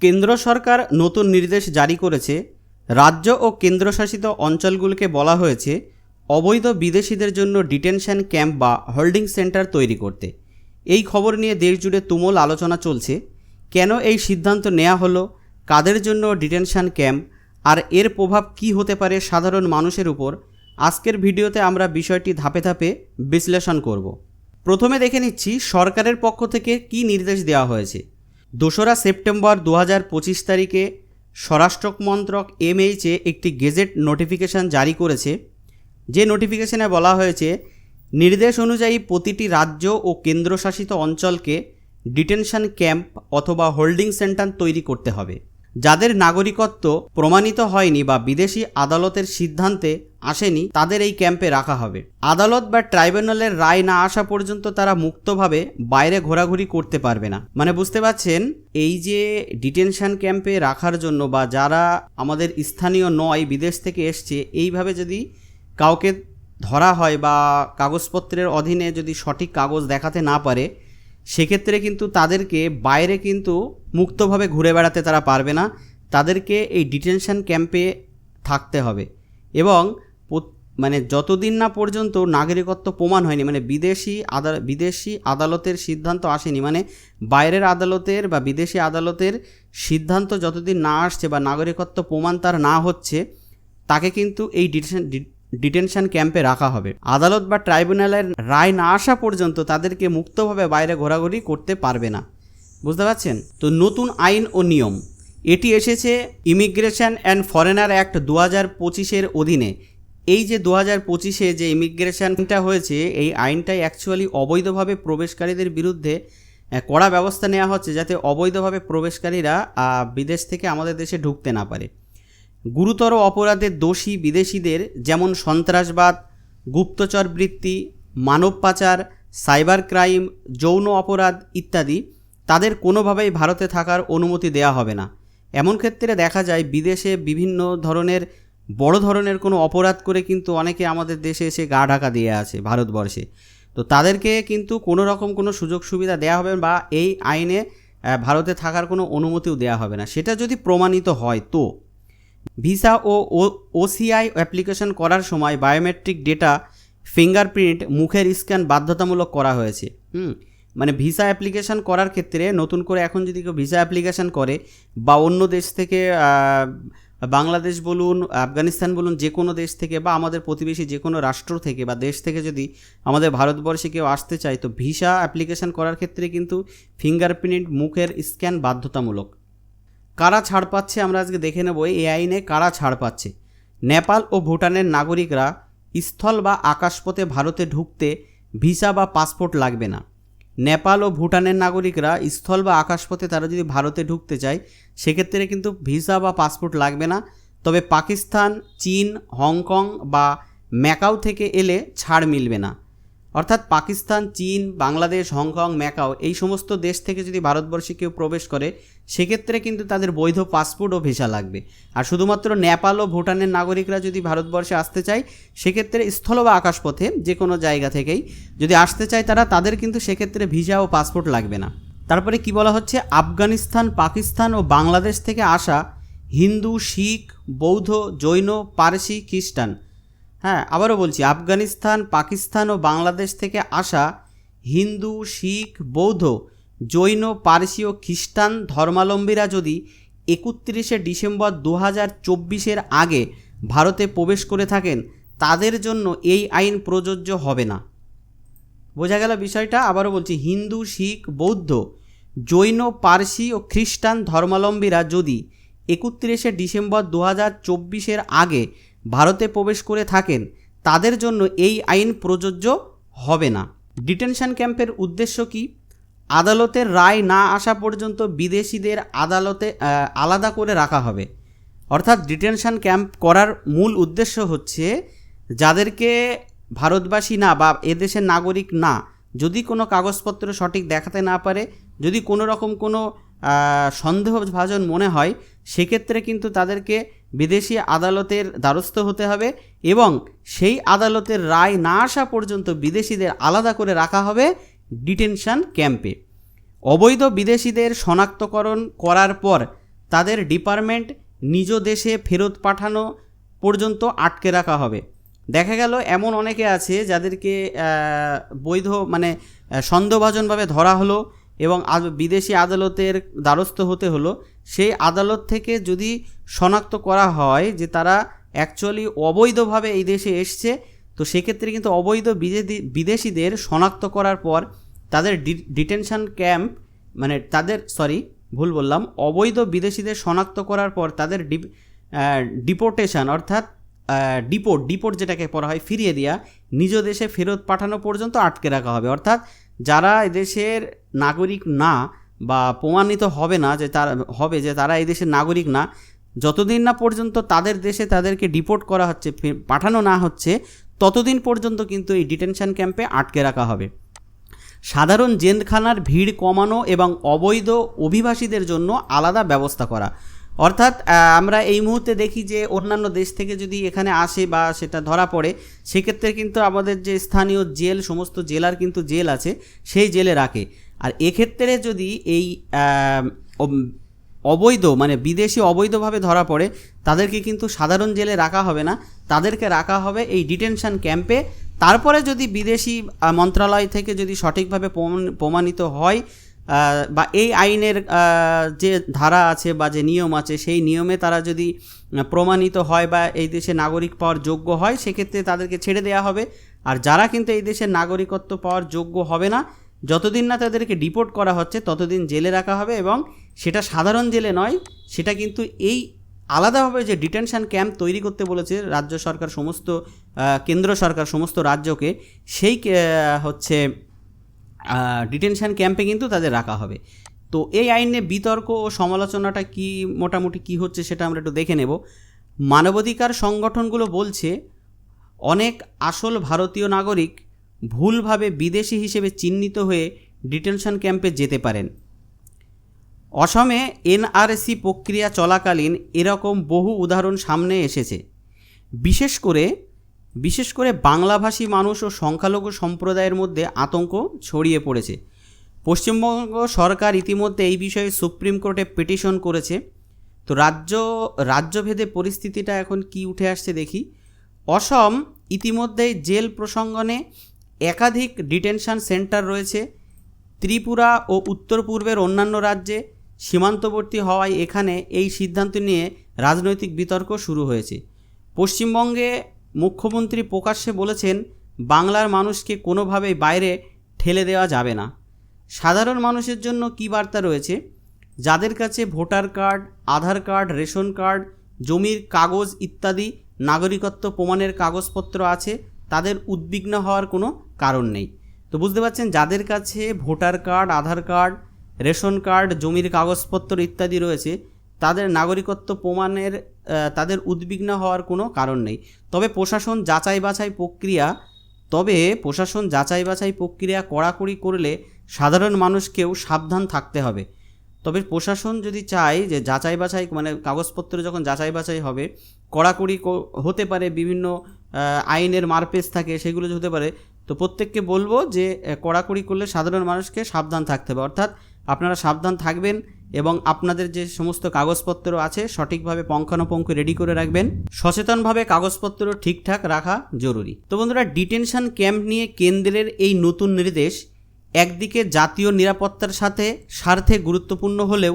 কেন্দ্র সরকার নতুন নির্দেশ জারি করেছে। রাজ্য ও কেন্দ্রশাসিত অঞ্চলগুলোকে বলা হয়েছে, অবৈধ বিদেশিদের জন্য ডিটেনশন ক্যাম্প বা হোল্ডিং সেন্টার তৈরি করতে। এই খবর নিয়ে দেশ জুড়ে তুমুল আলোচনা চলছে। কেন এই সিদ্ধান্ত নেওয়া হলো, কাদের জন্য ডিটেনশন ক্যাম্প, আর এর প্রভাব কী হতে পারে সাধারণ মানুষের উপর, আজকের ভিডিওতে আমরা বিষয়টি ধাপে ধাপে বিশ্লেষণ করব। প্রথমে দেখে নিচ্ছি সরকারের পক্ষ থেকে কী নির্দেশ দেওয়া হয়েছে। দোসরা সেপ্টেম্বর দু পঁচিশ তারিখে স্বরাষ্ট্র মন্ত্রক এমএইচে একটি গেজেট নোটিফিকেশন জারি করেছে। যে নোটিফিকেশনে বলা হয়েছে, নির্দেশ অনুযায়ী প্রতিটি রাজ্য ও কেন্দ্রশাসিত অঞ্চলকে ডিটেনশন ক্যাম্প অথবা হোল্ডিং সেন্টার তৈরি করতে হবে। যাদের নাগরিকত্ব প্রমাণিত হয়নি বা বিদেশি আদালতের সিদ্ধান্তে আসেনি, তাদের এই ক্যাম্পে রাখা হবে। আদালত বা ট্রাইব্যুনালের রায় না আসা পর্যন্ত তারা মুক্তভাবে বাইরে ঘোরাঘুরি করতে পারবে না। মানে বুঝতে পারছেন? এই যে ডিটেনশন ক্যাম্পে রাখার জন্য বা যারা আমাদের স্থানীয় নয়, বিদেশ থেকে এসছে, এইভাবে যদি কাউকে ধরা হয় বা কাগজপত্রের অধীনে যদি সঠিক কাগজ দেখাতে না পারে, সেক্ষেত্রে কিন্তু তাদেরকে বাইরে কিন্তু মুক্তভাবে ঘুরে বেড়াতে তারা পারবে না। তাদেরকে এই ডিটেনশন ক্যাম্পে থাকতে হবে। এবং মানে যতদিন না পর্যন্ত নাগরিকত্ব প্রমাণ হয়নি মানে বিদেশি আদা, বিদেশি আদালতের সিদ্ধান্ত আসেনি মানে বাইরের আদালতের বা বিদেশি আদালতের সিদ্ধান্ত যতদিন না আসছে বা নাগরিকত্ব প্রমাণ তার না হচ্ছে, তাকে কিন্তু এই ডিটেনশন ডিটেনশন ক্যাম্পে রাখা হবে। আদালত বা ট্রাইব্যুনালের রায় না আসা পর্যন্ত তাদেরকে মুক্তভাবে বাইরে ঘোরাঘুরি করতে পারবে না। বুঝতে পারছেন? তো নতুন আইন ও নিয়ম, এটি এসেছে ইমিগ্রেশন অ্যান্ড ফরেনার অ্যাক্ট দু হাজার পঁচিশের অধীনে। এই যে দু হাজার পঁচিশে যে ইমিগ্রেশনটা হয়েছে, এই আইনটাই অ্যাকচুয়ালি অবৈধভাবে প্রবেশকারীদের বিরুদ্ধে কড়া ব্যবস্থা নেওয়া হচ্ছে যাতে অবৈধভাবে প্রবেশকারীরা বিদেশ থেকে আমাদের দেশে ঢুকতে না পারে। গুরুতর অপরাধের দোষী বিদেশিদের যেমন সন্ত্রাসবাদ, গুপ্তচর বৃত্তি, মানব পাচার, সাইবার ক্রাইম, যৌন অপরাধ ইত্যাদি, তাদের কোনোভাবেই ভারতে থাকার অনুমতি দেওয়া হবে না। এমন ক্ষেত্রে দেখা যায় বিদেশে বিভিন্ন ধরনের বড় ধরনের কোনো অপরাধ করে কিন্তু অনেকে আমাদের দেশে এসে গা ঢাকা দিয়ে আছে ভারতবর্ষে। তো তাদেরকে কিন্তু কোনো রকম কোনো সুযোগ সুবিধা দেওয়া হবে বা এই আইনে ভারতে থাকার কোনো অনুমতিও দেওয়া হবে না। সেটা যদি প্রমাণিত হয় তো। ভিসা ও, ওসিআই অ্যাপ্লিকেশন করার সময় বায়োমেট্রিক ডেটা ফিঙ্গারপ্রিন্ট মুখের স্ক্যান বাধ্যতামূলক করা হয়েছে। হুম মানে ভিসা অ্যাপ্লিকেশন করার ক্ষেত্রে নতুন করে এখন যদি কেউ ভিসা অ্যাপ্লিকেশন করে বা অন্য দেশ থেকে বাংলাদেশ বলুন, আফগানিস্তান বলুন, যে কোনো দেশ থেকে বা আমাদের প্রতিবেশী যে কোনো রাষ্ট্র থেকে বা দেশ থেকে যদি আমাদের ভারতবর্ষে কেউ আসতে চায়, তো ভিসা অ্যাপ্লিকেশন করার ক্ষেত্রে কিন্তু ফিঙ্গারপ্রিন্ট মুখের স্ক্যান বাধ্যতামূলক। কারা ছাড় পাচ্ছে আমরা আজকে দেখে নেব এই আইনে কারা ছাড় পাচ্ছে। নেপাল ও ভুটানের নাগরিকরা স্থল বা আকাশপথে ভারতে ঢুকতে ভিসা বা পাসপোর্ট লাগবে না। নেপাল ও ভুটানের নাগরিকরা স্থল বা আকাশপথে তারা যদি ভারতে ঢুকতে চায়, সেক্ষেত্রে কিন্তু ভিসা বা পাসপোর্ট লাগবে না। তবে পাকিস্তান, চীন, হংকং বা ম্যাকাও থেকে এলে ছাড় মিলবে না। অর্থাৎ পাকিস্তান, চীন, বাংলাদেশ, হংকং, ম্যাকাও এই সমস্ত দেশ থেকে যদি ভারতবর্ষে কেউ প্রবেশ করে, সেক্ষেত্রে কিন্তু তাদের বৈধ পাসপোর্ট ও ভিসা লাগবে। আর শুধুমাত্র নেপাল ও ভুটানের নাগরিকরা যদি ভারতবর্ষে আসতে চায়, সেক্ষেত্রে স্থল বা আকাশপথে যে কোনো জায়গা থেকেই যদি আসতে চায় তারা, তাদের কিন্তু সেক্ষেত্রে ভিসা ও পাসপোর্ট লাগবে না। তারপরে কি বলা হচ্ছে? আফগানিস্তান, পাকিস্তান ও বাংলাদেশ থেকে আসা হিন্দু, শিখ, বৌদ্ধ, জৈন, পারসি, খ্রিস্টান হ্যাঁ আবারও বলছি, আফগানিস্তান, পাকিস্তান ও বাংলাদেশ থেকে আসা হিন্দু, শিখ, বৌদ্ধ, জৈন, পারসি ও খ্রিস্টান ধর্মাবলম্বীরা যদি একত্রিশে ডিসেম্বর দু হাজার চব্বিশের আগে ভারতে প্রবেশ করে থাকেন, তাদের জন্য এই আইন প্রযোজ্য হবে না। বোঝা গেল বিষয়টা? আবারও বলছি, হিন্দু, শিখ, বৌদ্ধ, জৈন, পারসি ও খ্রিস্টান ধর্মাবলম্বীরা যদি একত্রিশে ডিসেম্বর দু হাজার চব্বিশের আগে ভারতে প্রবেশ করে থাকেন, তাদের জন্য এই আইন প্রযোজ্য হবে না। ডিটেনশন ক্যাম্পের উদ্দেশ্য কি? আদালতের রায় না আসা পর্যন্ত বিদেশিদের আদালতে আলাদা করে রাখা হবে। অর্থাৎ ডিটেনশন ক্যাম্প করার মূল উদ্দেশ্য হচ্ছে যাদেরকে ভারতবাসী না বা এদেশের নাগরিক না, যদি কোনো কাগজপত্র সঠিক দেখাতে না পারে, যদি কোনো রকম কোনো সন্দেহভাজন মনে হয়, সেক্ষেত্রে কিন্তু তাদেরকে বিদেশি আদালতের দ্বারস্থ হতে হবে এবং সেই আদালতের রায় না আসা পর্যন্ত বিদেশিদের আলাদা করে রাখা হবে ডিটেনশন ক্যাম্পে। অবৈধ বিদেশিদের শনাক্তকরণ করার পর তাদের ডিপার্টমেন্ট নিজ দেশে ফেরত পাঠানো পর্যন্ত আটকে রাখা হবে। দেখা গেল এমন অনেকে আছে যাদেরকে বৈধ মানে সন্দেহভাজনভাবে ধরা হলো এবং বিদেশি আদালতের দ্বারস্থ হতে হলো। সেই আদালত থেকে যদি শনাক্ত করা হয় যে তারা অ্যাকচুয়ালি অবৈধভাবে এই দেশে এসছে, তো সেক্ষেত্রে কিন্তু অবৈধ বিদেশিদের শনাক্ত করার পর তাদের ডিটেনশন ক্যাম্প মানে তাদের সরি ভুল বললাম, অবৈধ বিদেশিদের শনাক্ত করার পর তাদের ডিপোর্টেশন অর্থাৎ ডিপোর্ট ডিপোর্ট যেটাকে পড়া হয়, ফিরিয়ে দেওয়া নিজ দেশে ফেরত পাঠানো পর্যন্ত আটকে রাখা হবে। অর্থাৎ যারা এদেশের নাগরিক না বা প্রমাণিত হবে না যে তার, হবে যে তারা এদেশের নাগরিক না, যতদিন না পর্যন্ত তাদের দেশে তাদেরকে ডিপোর্ট করা হচ্ছে পাঠানো না হচ্ছে, ততদিন পর্যন্ত কিন্তু এই ডিটেনশন ক্যাম্পে আটকে রাখা হবে। সাধারণ জেলখানার ভিড় কমানো এবং অবৈধ অভিবাসীদের জন্য আলাদা ব্যবস্থা করা। অর্থাৎ আমরা এই মুহূর্তে দেখি যে অন্যান্য দেশ থেকে যদি এখানে আসে বা সেটা ধরা পড়ে, সেক্ষেত্রে কিন্তু আমাদের যে স্থানীয় জেল, সমস্ত জেলার কিন্তু জেল আছে, সেই জেলে রাখে। আর এক্ষেত্রে যদি এই অবৈধ মানে বিদেশি অবৈধভাবে ধরা পড়ে, তাদেরকে কিন্তু সাধারণ জেলে রাখা হবে না। তাদেরকে রাখা হবে এই ডিটেনশন ক্যাম্পে। তারপরে যদি বিদেশি মন্ত্রণালয় থেকে যদি সঠিকভাবে প্রমাণ- প্রমাণিত হয় বা এই আইনের যে ধারা আছে বা যে নিয়ম আছে, সেই নিয়মে তারা যদি প্রমাণিত হয় বা এই দেশে নাগরিক পাওয়ার যোগ্য হয়, সেক্ষেত্রে তাদেরকে ছেড়ে দেওয়া হবে। আর যারা কিন্তু এই দেশের নাগরিকত্ব পাওয়ার যোগ্য হবে না, যতদিন না তাদেরকে ডিপোর্ট করা হচ্ছে, ততদিন জেলে রাখা হবে এবং সেটা সাধারণ জেলে নয়, সেটা কিন্তু এই আলাদাভাবে যে ডিটেনশন ক্যাম্প তৈরি করতে বলেছে রাজ্য সরকার সমস্ত কেন্দ্র সরকার সমস্ত রাজ্যকে, সেই হচ্ছে ডিটেনশন ক্যাম্পে কিন্তু তাদের রাখা হবে। তো এই আইনে বিতর্ক ও সমালোচনাটা কি মোটামুটি কি হচ্ছে সেটা আমরা একটু দেখে নেব। মানবাধিকার সংগঠনগুলো বলছে, অনেক আসল ভারতীয় নাগরিক ভুলভাবে বিদেশি হিসেবে চিহ্নিত হয়ে ডিটেনশন ক্যাম্পে যেতে পারেন। অসমে এনআরসি প্রক্রিয়া চলাকালীন এরকম বহু উদাহরণ সামনে এসেছে। বিশেষ করে বিশেষ করে বাংলাভাষী মানুষ ও সংখ্যালঘু সম্প্রদায়ের মধ্যে আতঙ্ক ছড়িয়ে পড়েছে। পশ্চিমবঙ্গ সরকার ইতিমধ্যে এই বিষয়ে সুপ্রিম কোর্টে পিটিশন করেছে। তো রাজ্য, রাজ্যভেদে পরিস্থিতিটা এখন কি উঠে আসছে দেখি। অসম ইতিমধ্যেই জেল প্রসঙ্গনে একাধিক ডিটেনশন সেন্টার রয়েছে। ত্রিপুরা ও উত্তর পূর্বের অন্যান্য রাজ্যে সীমান্তবর্তী হওয়ায় এখানে এই সিদ্ধান্ত নিয়ে রাজনৈতিক বিতর্ক শুরু হয়েছে। পশ্চিমবঙ্গে মুখ্যমন্ত্রী প্রকাশ্যে বলেছেন, বাংলার মানুষকে কোনোভাবেই বাইরে ঠেলে দেওয়া যাবে না। সাধারণ মানুষের জন্য কী বার্তা রয়েছে? যাদের কাছে voter card, Aadhaar card, ration card, জমির কাগজ ইত্যাদি নাগরিকত্ব প্রমাণের কাগজপত্র আছে, তাদের উদ্বিগ্ন হওয়ার কোনো কারণ নেই। তো বুঝতে পারছেন, যাদের কাছে voter card, Aadhaar card, ration card, জমির কাগজপত্র ইত্যাদি রয়েছে, তাদের নাগরিকত্ব প্রমাণের তাদের উদ্বিগ্ন হওয়ার কোনো কারণ নেই। তবে প্রশাসন যাচাই বাছাই প্রক্রিয়া, তবে প্রশাসন যাচাই বাছাই প্রক্রিয়া কড়াকড়ি করলে সাধারণ মানুষকেও সাবধান থাকতে হবে। তবে প্রশাসন যদি চায় যে যাচাই বাছাই মানে কাগজপত্র যখন যাচাই বাছাই হবে, কড়াকড়ি হতে পারে বিভিন্ন আইনের মারপেজ থাকে, সেগুলো হতে পারে, তো প্রত্যেককে বলব যে কড়াকড়ি করলে সাধারণ মানুষকে সাবধান থাকতে হবে। অর্থাৎ আপনারা সাবধান থাকবেন এবং আপনাদের যে সমস্ত কাগজপত্র আছে, সঠিকভাবে পঙ্খানুপঙ্খ রেডি করে রাখবেন। সচেতনভাবে কাগজপত্র ঠিকঠাক রাখা জরুরি। তো বন্ধুরা ডিটেনশন ক্যাম্প নিয়ে কেন্দ্রের এই নতুন নির্দেশ একদিকে জাতীয় নিরাপত্তার সাথে স্বার্থে গুরুত্বপূর্ণ হলেও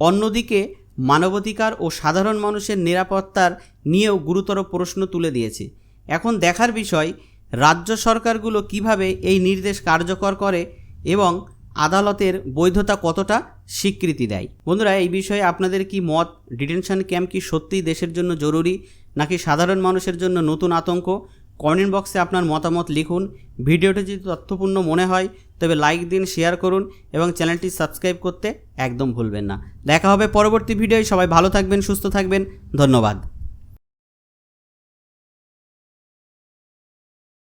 অন্যদিকে মানবাধিকার ও সাধারণ মানুষের নিরাপত্তার নিয়েও গুরুতর প্রশ্ন তুলে দিয়েছে। এখন দেখার বিষয়, রাজ্য সরকারগুলো কীভাবে এই নির্দেশ কার্যকর করে এবং আদালতের বৈধতা কতটা স্বীকৃতি দেয়। বন্ধুরা, এই বিষয়ে আপনাদের কি মত? ডিটেনশন ক্যাম্প কি সত্যিই দেশের জন্য জরুরি, নাকি সাধারণ মানুষের জন্য নতুন আতঙ্ক? কমেন্ট বক্সে আপনার মতামত লিখুন। ভিডিওটি যদি তথ্যপূর্ণ মনে হয়, তবে লাইক দিন, শেয়ার করুন এবং চ্যানেলটি সাবস্ক্রাইব করতে একদম ভুলবেন না। দেখা হবে পরবর্তী ভিডিওয়। সবাই ভালো থাকবেন, সুস্থ থাকবেন। ধন্যবাদ।